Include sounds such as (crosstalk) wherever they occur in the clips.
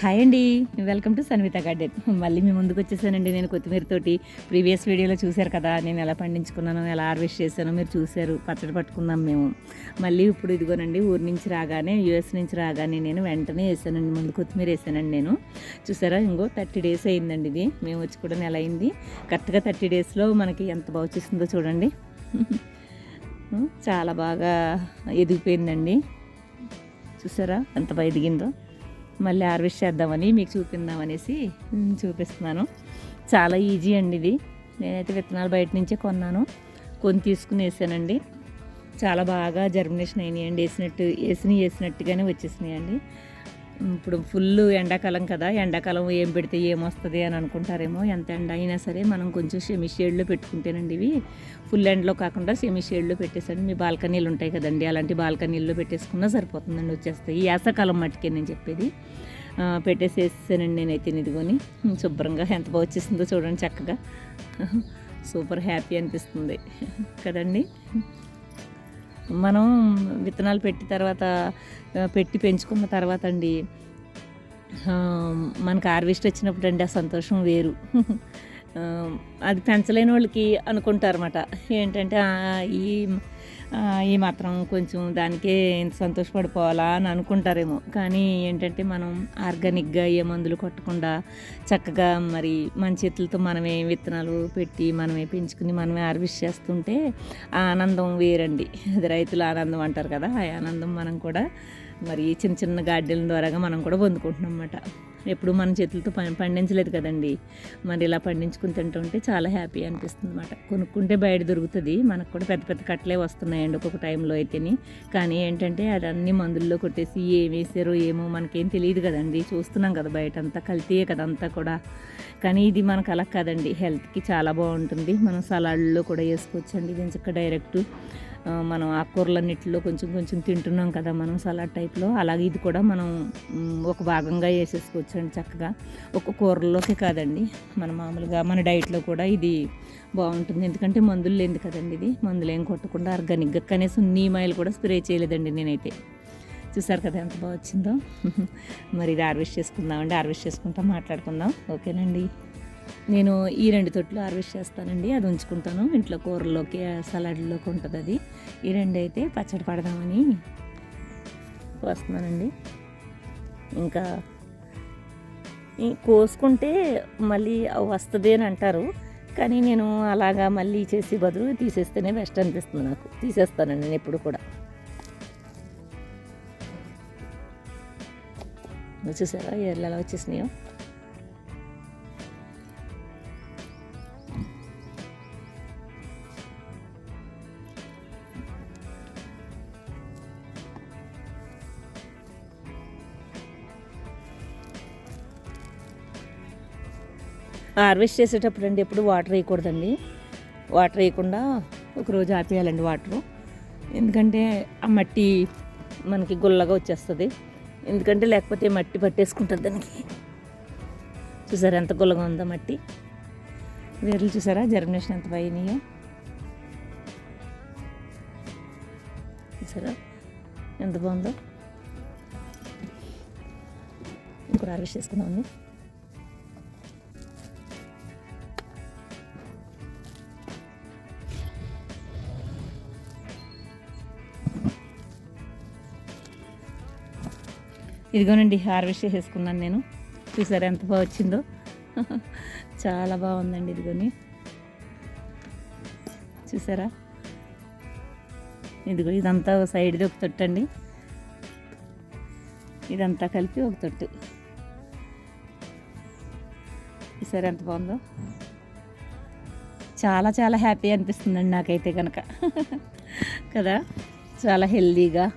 Hi అండి. Welcome to Sanvitha garden. మళ్ళీ మీ ముందుకు వచ్చేసానండి నేను కొత్తిమీరతోటి. ప్రీవియస్ వీడియోలో చూశారు కదా నేను ఎలా పండించుకున్నాను ఎలా హార్వెస్ట్ చేశానో మీరు చూశారు. పచ్చడి పట్టుకున్నాం మేము. మళ్ళీ ఇప్పుడు ఇదిగోనండి ఊరి నుంచి రాగానే యూఎస్ నుంచి రాగానే నేను వెంటనే వేసానండి ముందు కొత్తిమీర వేసానండి నేను. చూసారా ఇంకో థర్టీ డేస్ అయిందండి ఇది. మేము వచ్చి కూడా నెల అయింది. కరెక్ట్గా థర్టీ డేస్లో మనకి ఎంత బాగా వచ్చేసిందో చూడండి. చాలా బాగా ఎదిగిపోయిందండి. చూసారా ఎంత బాగా ఎదిగిందో. మళ్ళీ హార్వెస్ట్ చేద్దామని మీకు చూపిందామనేసి చూపిస్తున్నాను. చాలా ఈజీ అండి ఇది. నేనైతే విత్తనాలు బయట నుంచే కొన్నాను. కొని తీసుకుని వేసానండి. చాలా బాగా జర్మినేషన్ అయినాయండి. వేసినట్టు వేసినవి వేసినట్టుగానే వచ్చేసినాయండి. ఇప్పుడు ఫుల్ ఎండాకాలం కదా ఎండాకాలం ఏం పెడితే ఏమొస్తుంది అని అనుకుంటారేమో ఎంత ఎండ అయినా సరే మనం కొంచెం సెమీ షేడ్లో పెట్టుకుంటేనండి ఇవి. ఫుల్ ఎండ్లో కాకుండా సెమీ షేడ్లో పెట్టేసండి. మీ బాల్కనీలు ఉంటాయి కదండి అలాంటి బాల్కనీల్లో పెట్టేసుకున్నా సరిపోతుందండి వచ్చేస్తాయి ఈ యాసకాలం మట్టుకే నేను చెప్పేది. పెట్టేసేసానండి పెట్టేసి నేనైతే ఇదిగోని. శుభ్రంగా ఎంత బాగా వచ్చేసిందో చూడండి చక్కగా. సూపర్ హ్యాపీ అనిపిస్తుంది కదండి. మనం విత్తనాలు పెట్టి తర్వాత పెట్టి పెంచుకున్న తర్వాత అండి మనకు హార్వెస్ట్ వచ్చినప్పుడు అండి ఆ సంతోషం వేరు. అది పెంచలేని వాళ్ళకి అనుకుంటారన్నమాట. ఏంటంటే ఈ ఈ మాత్రం కొంచెం దానికే ఇంత సంతోషపడిపోవాలా అని అనుకుంటారేమో. కానీ ఏంటంటే మనం ఆర్గానిక్గా ఏ మందులు కొట్టకుండా చక్కగా మరి మన చేతులతో మనమే విత్తనాలు పెట్టి మనమే పెంచుకుని మనమే హార్వెస్ట్ చేస్తుంటే ఆ ఆనందం వేరండి. అది రైతుల ఆనందం అంటారు కదా ఆ ఆనందం మనం కూడా మరి చిన్న చిన్న గార్డెన్ ద్వారాగా మనం కూడా పొందుకుంటున్నాం అన్నమాట. ఎప్పుడు మన చేతులతో పండించలేదు కదండి. మరి ఇలా పండించుకుని తింటుంటే చాలా హ్యాపీ అనిపిస్తుంది అనమాట కొనుక్కుంటే బయట దొరుకుతుంది. మనకు కూడా పెద్ద పెద్ద కట్టలే వస్తున్నాయండి ఒక్కొక్క టైంలో అయితేని. కానీ ఏంటంటే అది అన్ని మందుల్లో కొట్టేసి ఏం వేసారో ఏమో మనకేం తెలియదు కదండి. చూస్తున్నాం కదా బయట అంతా కల్తీయే కదా అంతా కూడా. కానీ ఇది మనకు అలా కాదండి. హెల్త్కి చాలా బాగుంటుంది. మనం సలాడ్లో కూడా వేసుకోవచ్చండి. ఇది చక్క డైరెక్ట్ మనం ఆకుకూరలన్నిటిలో కొంచెం కొంచెం తింటున్నాం కదా మనం సలాడ్ టైప్లో. అలాగే ఇది కూడా మనం ఒక భాగంగా వేసేసుకోవచ్చు అండి చక్కగా. ఒక కూరల్లోకి కాదండి. మన మామూలుగా మన డైట్లో కూడా ఇది బాగుంటుంది. ఎందుకంటే మందులు లేదు కదండి ఇది. మందులు ఏం కొట్టకుండా ఆర్గానిక్గా కనీసం నీమాయిల్ కూడా స్ప్రే చేయలేదండి నేనైతే. చూసారు కదా ఎంత బాగా వచ్చిందో. (laughs) మరి ఇది హార్వెస్ట్ చేసుకుందామండి. హార్వెస్ట్ చేసుకుంటాం మాట్లాడుకుందాం. ఓకేనండి. నేను ఈ రెండు తొట్లు హార్వెస్ట్ చేస్తానండి. అది ఉంచుకుంటాను. ఇంట్లో కూరల్లోకి సలాడ్లోకి ఉంటుంది అది. ఈ రెండు అయితే పచ్చడి పడదామని వస్తున్నానండి ఇంకా కోసుకుంటే మళ్ళీ అవి వస్తుంది అని అంటారు. కానీ నేను అలాగా మళ్ళీ చేసి బదులు తీసేస్తేనే బెస్ట్ అనిపిస్తుంది నాకు. తీసేస్తానండి నేను ఎప్పుడు కూడా. చూసారా? ఎర్లు ఎలా వచ్చేసినాయో? హార్వెస్ట్ చేసేటప్పుడు అండి ఎప్పుడు వాటర్ వేయకూడదండి. వాటర్ వేయకుండా ఒకరోజు ఆపేయాలండి వాటరు. ఎందుకంటే ఆ మట్టి మనకి గుల్లగా వచ్చేస్తుంది. ఎందుకంటే లేకపోతే మట్టి పట్టేసుకుంటుంది దానికి. చూసారా ఎంత గుల్లగా ఉందో మట్టి. వేర్లు చూసారా? జర్మినేషన్ ఎంత పోయినాయో. చూసారా? ఎంత బాగుందో. ఇంకో హార్వెస్ట్ చేసుకుందామండి ఇదిగోనండి హార్వెస్ట్ చేసేసుకున్నాను నేను. చూసారు ఎంత బాగా వచ్చిందో? (laughs) చాలా బాగుందండి ఇదిగోని. చూసారా? ఇదిగో ఇదంతా సైడ్ది ఒక తొట్టు అండి. ఇదంతా కలిపి ఒక తొట్టు. చూసారా ఎంత బాగుందో? చాలా చాలా హ్యాపీ అనిపిస్తుందండి నాకైతే కనుక (laughs) కదా? చాలా హెల్దీగా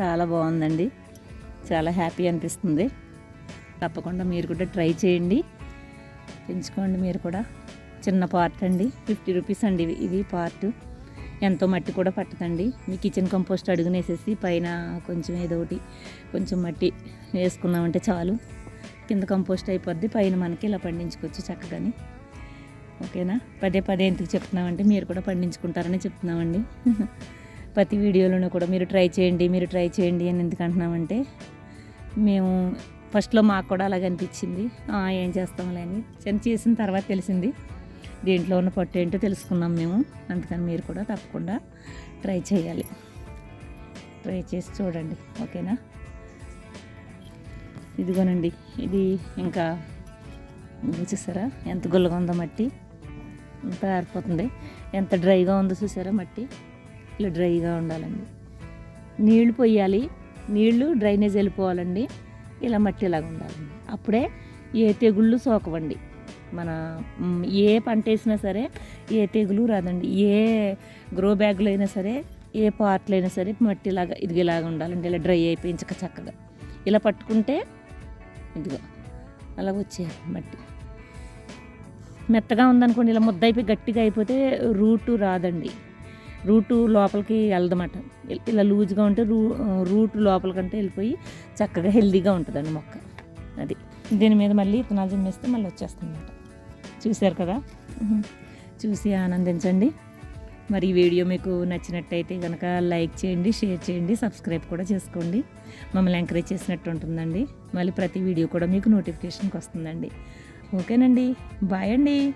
చాలా బాగుందండి. చాలా హ్యాపీ అనిపిస్తుంది. తప్పకుండా మీరు కూడా ట్రై చేయండి. పెంచుకోండి మీరు కూడా. చిన్న పార్ట్ అండి. ఫిఫ్టీ రూపీస్ అండి ఇది ఇది పార్ట్ ఎంతో మట్టి కూడా పట్టదండి. మీ కిచెన్ కంపోస్ట్ అడుగునేసేసి పైన కొంచెం ఏదో ఒకటి కొంచెం మట్టి వేసుకున్నామంటే చాలు. కింద కంపోస్ట్ అయిపోద్ది. పైన మనకి ఇలా పండించుకోవచ్చు చక్కగాని. ఓకేనా? పదే పదే ఎందుకు చెప్తున్నామంటే మీరు కూడా పండించుకుంటారని చెప్తున్నామండి. (laughs) ప్రతి వీడియోలోనూ కూడా మీరు ట్రై చేయండి మీరు ట్రై చేయండి అని ఎందుకు అంటున్నామంటే మేము ఫస్ట్లో మాకు కూడా అలాగ అనిపించింది. ఏం చేస్తాంలే అని. చని చేసిన తర్వాత తెలిసింది. దీంట్లో ఉన్న పట్టు ఏంటో తెలుసుకున్నాం మేము. అందుకని మీరు కూడా తప్పకుండా ట్రై చేయాలి. ట్రై చేసి చూడండి. ఓకేనా? ఇదిగోనండి. ఇది ఇంకా చూసారా? ఎంత గుల్లగా ఉందో మట్టి. అంత ఆరిపోతుంది. ఎంత డ్రైగా ఉందో చూసారా మట్టి? ఇలా డ్రైగా ఉండాలండి. నీళ్ళు పోయాలి. నీళ్ళు డ్రైనేజ్ వెళ్ళిపోవాలండి. ఇలా మట్టిలాగా ఉండాలండి. అప్పుడే ఏ తెగుళ్ళు సోకవండి. మన ఏ పంట వేసినా సరే ఏ తెగులు రాదండి. ఏ గ్రో బ్యాగులు అయినా సరే ఏ పార్ట్లు అయినా సరే మట్టిలాగా ఇదిగేలాగా ఇది ఉండాలండి. ఇలా డ్రై అయిపోయించక చక్కగా. ఇలా పట్టుకుంటే ఇదిగో అలా వచ్చేయాలి మట్టి. మెత్తగా ఉందనుకోండి ఇలా ముద్ద అయిపోయి గట్టిగా అయిపోతే రూటు రాదండి. రూటు లోపలికి వెళ్దన్నమాట ఇలా లూజ్గా ఉంటే రూ రూట్ లోపలికంటే వెళ్ళిపోయి చక్కగా హెల్దీగా ఉంటుందండి మొక్క. అది. దీని మీద మళ్ళీ ఇతనాలు జమ్మేస్తే మళ్ళీ వచ్చేస్తుందన్నమాట. చూశారు కదా? చూసి ఆనందించండి. మరి ఈ వీడియో మీకు నచ్చినట్టయితే కనుక లైక్ చేయండి షేర్ చేయండి సబ్స్క్రైబ్ కూడా చేసుకోండి. మమ్మల్ని ఎంకరేజ్ చేసినట్టు ఉంటుందండి. మళ్ళీ ప్రతి వీడియో కూడా మీకు నోటిఫికేషన్కి వస్తుందండి. ఓకేనండి. బాయ్ అండి.